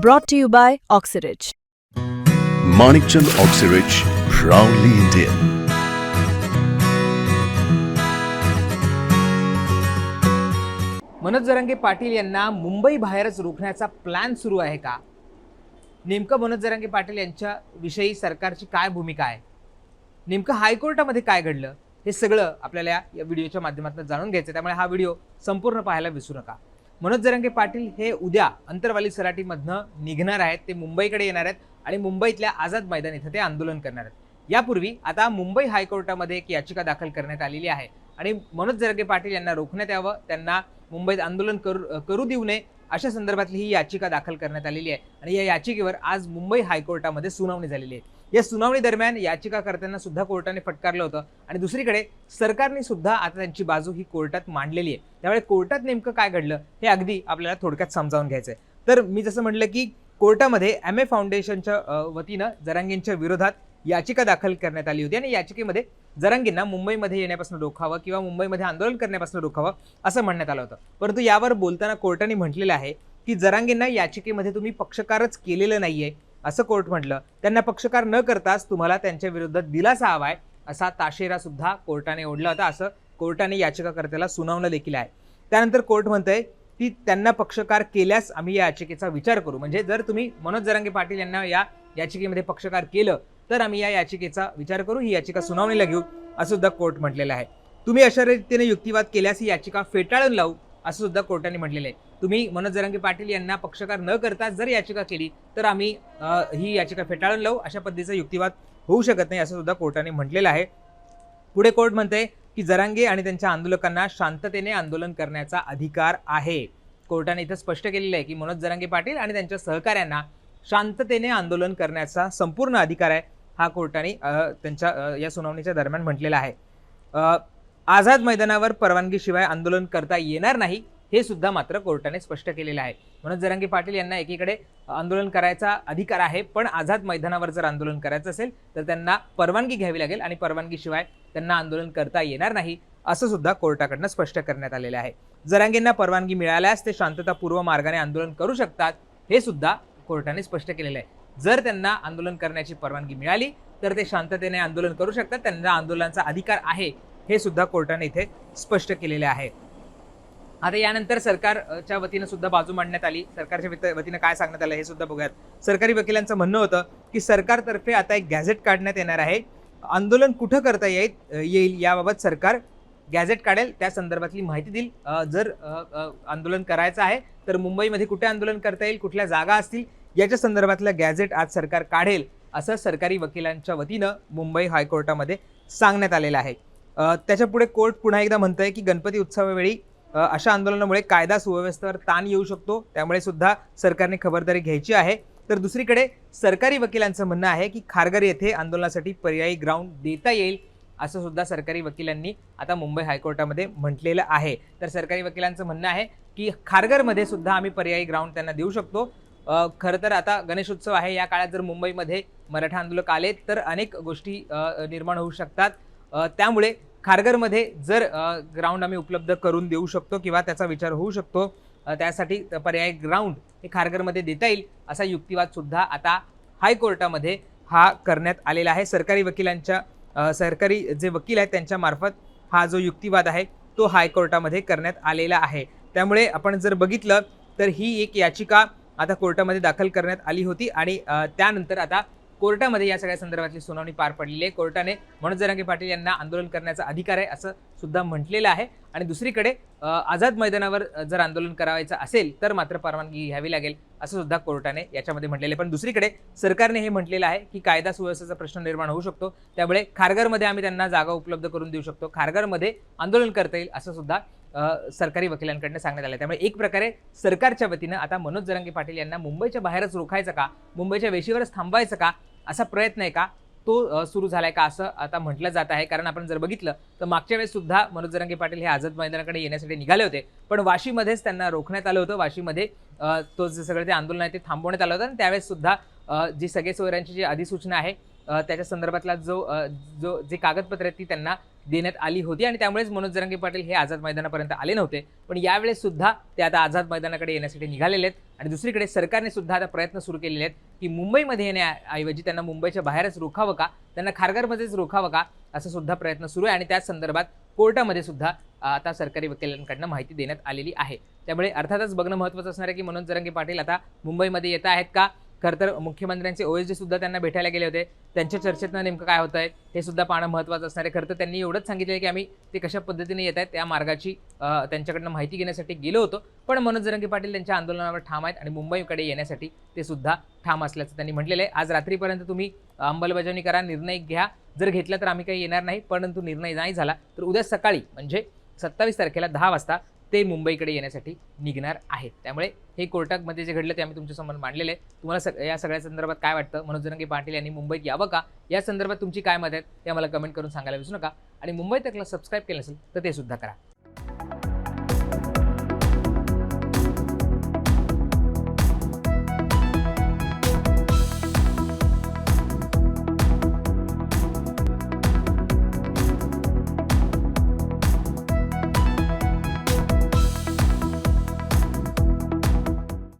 Brought to you by Oxyridge. Manikchand Oxyrich, proudly Indian. Manoj Jarange Patil यांना मुंबई बाहेरच रोखण्याचा प्लॅन सुरू आहे का नेमकं मनोज जरांगे पाटील यांच्या विषयी सरकारची काय भूमिका आहे नेमकं हायकोर्टामध्ये काय घडलं हे सगळं आपल्याला या- या व्हिडिओच्या माध्यमातून जाणून घ्यायचं. त्यामुळे हा व्हिडिओ संपूर्ण पाहायला विसरू नका मनोज जरंगे पाटील हे उद्या अंतरवाली सराटीमधनं निघणार आहेत. ते मुंबईकडे येणार आहेत आणि मुंबईतल्या आझाद मैदान इथं ते आंदोलन करणार आहेत. यापूर्वी आता मुंबई हायकोर्टामध्ये एक याचिका दाखल करण्यात आलेली आहे आणि मनोज जरंगे पाटील यांना रोखण्यात यावं त्यांना मुंबईत आंदोलन करू करू देऊ नये अशा संदर्भातली ही याचिका दाखल करण्यात आलेली आहे. आणि या याचिकेवर आज मुंबई हायकोर्टामध्ये सुनावणी झालेली आहे. या सुनावणी दरम्यान याचिकाकर्त्यांना सुद्धा कोर्टाने फटकारलं होतं. आणि दुसरीकडे सरकारने सुद्धा आता त्यांची बाजू ही कोर्टात मांडलेली आहे. त्यामुळे कोर्टात नेमकं काय घडलं हे अगदी आपल्याला थोडक्यात समजावून घ्यायचं आहे तर मी जसं म्हटलं की कोर्टामध्ये एम ए फाउंडेशनच्या वतीनं जरांगींच्या विरोधात याचिका दाखल करण्यात आली होती. आणि याचिकेमध्ये जरांगींना मुंबईमध्ये येण्यापासून रोखावं किंवा मुंबईमध्ये आंदोलन करण्यापासून रोखावं असं म्हणण्यात आलं होतं. परंतु यावर बोलताना कोर्टाने म्हटलेलं आहे की जरांगींना याचिकेमध्ये तुम्ही पक्षकारच केलेलं नाही आहे असं कोर्ट म्हटलं. त्यांना पक्षकार न करताच तुम्हाला त्यांच्या विरुद्ध दिलासा हवाय असा ताशेरा सुद्धा कोर्टाने ओढला होता. असं कोर्टाने याचिकाकर्त्याला सुनावणं देखील आहे. त्यानंतर कोर्ट म्हणतंय की त्यांना पक्षकार केल्यास आम्ही या याचिकेचा विचार करू. म्हणजे जर तुम्ही मनोज जरांगे पाटील यांना या याचिकेमध्ये पक्षकार केलं तर आम्ही या याचिकेचा विचार करू ही याचिका सुनावणीला घेऊ असं सुद्धा कोर्ट म्हटलेलं आहे. तुम्ही अशा रीतीने युक्तिवाद केल्यास ही याचिका फेटाळून लावू असं सुद्धा कोर्टाने म्हटलेलं आहे. तुम्ही मनोज जरांगे पाटील यांना पक्षकार न करता जर याचिका केली तर आम्ही ही याचिका फेटाळून लावू. अशा पद्धतीचा युक्तिवाद होऊ शकत नाही असं सुद्धा कोर्टाने म्हटलेलं आहे. पुढे कोर्ट म्हणते की जरांगे आणि त्यांच्या आंदोलकांना शांततेने आंदोलन करण्याचा अधिकार आहे. कोर्टाने इथं स्पष्ट केलेलं आहे की मनोज जरांगे पाटील आणि त्यांच्या सहकाऱ्यांना शांततेने आंदोलन करण्याचा संपूर्ण अधिकार आहे हा कोर्टाने त्यांच्या या सुनावणीच्या दरम्यान म्हटलेला आहे. आझाद मैदानावर परवानगीशिवाय आंदोलन करता येणार नाही हे सुद्धा मात्र कोर्टाने स्पष्ट केलेलं आहे. म्हणून जरांगी पाटील यांना एकीकडे आंदोलन करायचा अधिकार आहे पण आझाद मैदानावर जर आंदोलन करायचं असेल तर त्यांना परवानगी घ्यावी लागेल आणि परवानगीशिवाय त्यांना आंदोलन करता येणार नाही असं सुद्धा कोर्टाकडनं स्पष्ट करण्यात आलेलं आहे. जरांगींना परवानगी मिळाल्यास ते शांततापूर्व मार्गाने आंदोलन करू शकतात हे सुद्धा कोर्टाने स्पष्ट केलेलं आहे. जर त्यांना आंदोलन करण्याची परवानगी मिळाली तर ते शांततेने आंदोलन करू शकतात त्यांना आंदोलनाचा अधिकार आहे हे सुद्धा कोर्टाने इथे स्पष्ट केलेले आहे. आता यानंतर सरकारच्या वतीनं सुद्धा बाजू मांडण्यात आली. सरकारच्या वतीनं काय सांगण्यात आलं हे सुद्धा बघूयात. सरकारी वकिलांचं म्हणणं होतं की सरकारतर्फे आता एक गॅझेट काढण्यात येणार आहे. आंदोलन कुठं करता येईल येईल याबाबत सरकार गॅझेट काढेल त्या संदर्भातली माहिती देईल. जर आंदोलन करायचं आहे तर मुंबईमध्ये कुठे आंदोलन करता येईल कुठल्या जागा असतील याच्या संदर्भातलं गॅझेट आज सरकार काढेल असं सरकारी वकिलांच्या वतीनं मुंबई हायकोर्टामध्ये सांगण्यात आलेलं आहे. त्याच्या पुढे कोर्ट पुन्हा एकदा म्हणत आहे की गणपती उत्सवावेळी अशा आंदोलनामुळे कायदा सुव्यवस्थेवर ताण येऊ शकतो. त्यामुळे सुद्धा सरकारने खबरदारी घ्यायची आहे. तर दुसरीकडे सरकारी वकिलांचं म्हणणं आहे की खारघर येथे आंदोलनासाठी पर्यायी ग्राउंड देता येईल असं सुद्धा सरकारी वकिलांनी आता मुंबई हायकोर्टामध्ये म्हटलेलं आहे. तर सरकारी वकिलांचं म्हणणं आहे की खारघरमध्ये सुद्धा आम्ही पर्यायी ग्राउंड त्यांना देऊ शकतो. खरं तर आता गणेशोत्सव आहे. या काळात जर मुंबईमध्ये मराठा आंदोलक आले तर अनेक गोष्टी निर्माण होऊ शकतात. त्यामुळे खारघरमध्ये जर ग्राउंड आम्ही उपलब्ध करून देऊ शकतो किंवा त्याचा विचार होऊ शकतो त्यासाठी पर्याय ग्राउंड हे खारघरमध्ये देता येईल असा युक्तिवाद सुद्धा आता हायकोर्टामध्ये हा करण्यात आलेला आहे. सरकारी वकिलांच्या सरकारी जे वकील आहेत त्यांच्यामार्फत हा जो युक्तिवाद आहे तो हायकोर्टामध्ये करण्यात आलेला आहे. त्यामुळे आपण जर बघितलं तर ही एक याचिका आता कोर्टामध्ये दाखल करण्यात आली होती आणि त्यानंतर आता कोर्टामध्ये या सगळ्या संदर्भातली सुनावणी पार पडलेली आहे. कोर्टाने मनोज जरांगे पाटील यांना आंदोलन करण्याचा अधिकार आहे असं सुद्धा म्हटलेलं आहे. आणि दुसरीकडे आझाद मैदानावर जर आंदोलन करावायचं असेल तर मात्र परवानगी घ्यावी लागेल असं सुद्धा कोर्टाने याच्यामध्ये म्हटलेलं आहे. पण दुसरीकडे सरकारने हे म्हटलेलं आहे की कायदा सुव्यवस्थेचा प्रश्न निर्माण होऊ शकतो. त्यामुळे खारघरमध्ये आम्ही त्यांना जागा उपलब्ध करून देऊ शकतो. खारघरमध्ये आंदोलन करता येईल असं सुद्धा सरकारी वकिलांकडनं सांगण्यात आलं आहे. त्यामुळे एक प्रकारे सरकारच्या वतीनं आता मनोज जरांगे पाटील यांना मुंबईच्या बाहेरच रोखायचं का? मुंबईच्या वेशीवरच थांबवायचं का? असा प्रयत्न आहे का? तो सुरू झालाय का? असं आता म्हटलं जात आहे. कारण आपण जर बघितलं तर मागच्या वेळेस सुद्धा मनोज जरांगे पाटील हे आझाद मैदानाकडे येण्यासाठी निघाले होते. पण वाशीमध्येच त्यांना रोखण्यात आलं होतं. वाशीमध्ये तो जे सगळं ते आंदोलन आहे ते थांबवण्यात आलं होतं. आणि त्यावेळेस सुद्धा जी सगळे सोयऱ्यांची जी अधिसूचना आहे त्याच्या संदर्भातला जो जो जे कागदपत्र आहेत ती त्यांना देण्यात आली होती आणि त्यामुळेच मनोज जरांगे पाटील हे आझाद मैदानापर्यंत आले नव्हते. पण यावेळेस सुद्धा ते आता आझाद मैदानाकडे येण्यासाठी निघालेले आहेत आणि दुसरीकडे सरकारने सुद्धा आता प्रयत्न सुरू केलेले आहेत की मुंबईमध्ये येण्याऐवजी त्यांना मुंबईच्या बाहेरच रोखावं का? त्यांना खारघरमध्येच रोखावं का? असं सुद्धा प्रयत्न सुरू आहे आणि त्याच संदर्भात कोर्टामध्ये सुद्धा आता सरकारी वकिलांकडनं माहिती देण्यात आलेली आहे. त्यामुळे अर्थातच बघणं महत्त्वाचं असणार आहे की मनोज जरांगे पाटील आता मुंबईमध्ये येत आहेत का? खरं तर मुख्यमंत्र्यांचे ओएसडी सुद्धा त्यांना भेटायला गेले होते. त्यांच्या चर्चेतनं नेमकं काय होतं आहे हे सुद्धा पाहणं महत्त्वाचं असणार आहे. खरं तर त्यांनी एवढंच सांगितलं आहे की आम्ही ते कशा पद्धतीने येत आहेत त्या मार्गाची त्यांच्याकडनं माहिती घेण्यासाठी गेलो होतो. पण मनोज जरंगे पाटील त्यांच्या आंदोलनावर ठाम आहेत आणि मुंबईकडे येण्यासाठी ते सुद्धा ठाम असल्याचं त्यांनी म्हटलेलं आहे. आज रात्रीपर्यंत तुम्ही अंमलबजावणी करा निर्णय घ्या. जर घेतला तर आम्ही काही येणार नाही परंतु निर्णय नाही झाला तर उद्या सकाळी म्हणजे सत्तावीस तारखेला दहा वाजता ते मुंबईकडे येण्यासाठी निघणार आहेत. त्यामुळे हे कोर्टामध्ये जे घडलं ते आम्ही तुमच्यासमोर मांडलेलं आहे. तुम्हाला सग या सगळ्या संदर्भात काय वाटतं? मनोज जरंगे पाटील यांनी मुंबईत यावं का? या संदर्भात तुमची काय मत आहेत? ते आम्हाला कमेंट करून सांगायला विसरू नका. आणि मुंबई तकला सबस्क्राईब केलं नसेल तर ते सुद्धा करा.